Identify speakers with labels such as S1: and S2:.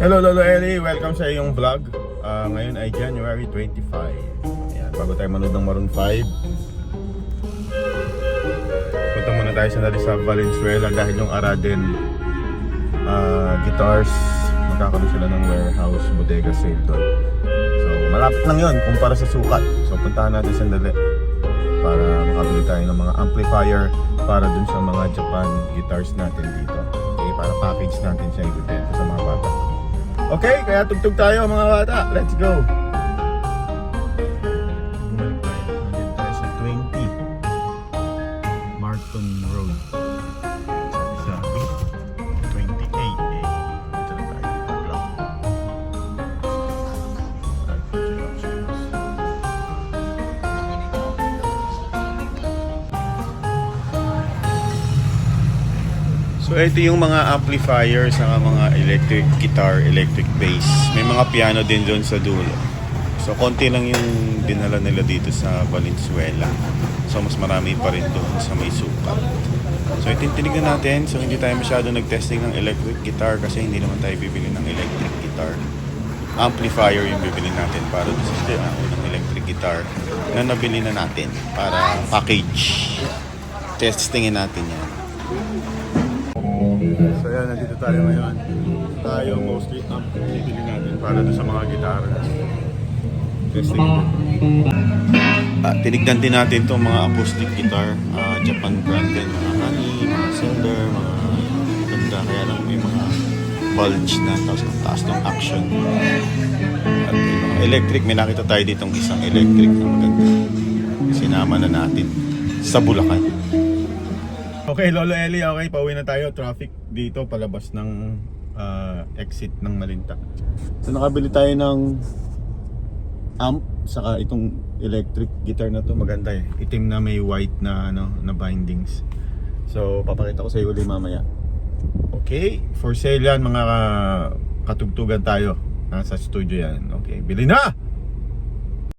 S1: Hello Lolo Eli, welcome sa iyong vlog. Ah, ngayon ay January 25. Ayan, bago tayo manood ng Maroon 5. Punta muna tayo sandali sa Valenzuela dahil yung Araden ah, guitars magkakaroon sila ng warehouse bodega sale doon. So malapit lang yun kumpara sa sukat. So puntahan natin sandali para makabili tayo ng mga amplifier para dun sa mga Japan guitars natin dito. Okay, para package natin siya ibibenta sa mga bata. Okay, kaya tugtog tayo mga bata. Let's go! Bumalik tayo. Nandito tayo sa 20 Marton Road. So ito yung mga amplifier sa mga electric guitar, electric bass. May mga piano din doon sa dulo. So konti lang yung dinala nila dito sa Valenzuela. So mas marami pa rin doon sa may sukat. So itintinignan natin. So hindi tayo masyado nag-testing ng electric guitar kasi hindi naman tayo bibili ng electric guitar. Amplifier yung bibili natin para sa uh, unang electric guitar na nabili na natin para package. Testingin natin yan. So yan, nandito tayo ngayon. Tayo mostly yung bibili natin para doon sa mga gitara. Testing. Ah, tinignan din natin itong mga acoustic guitar, ah, Japan brand din, mga Honey, mga Silver, mga ganda. Kaya lang may mga bulge na, tapos ang taas ng action. At mga electric, may nakita tayo ditong isang electric na maganda. Sinama na natin sa Bulacan. Okay, Lolo Eli, okay, pauwi na tayo. Traffic dito palabas ng ah, exit ng Malinta. So nakabili tayo ng amp saka itong electric guitar na to maganda eh. Itim na may white na ano na bindings. So papakita ko sa iyo ulit mamaya. Okay, for sale yan mga ka- katugtugan tayo. Nasa studio yan. Okay, bili na!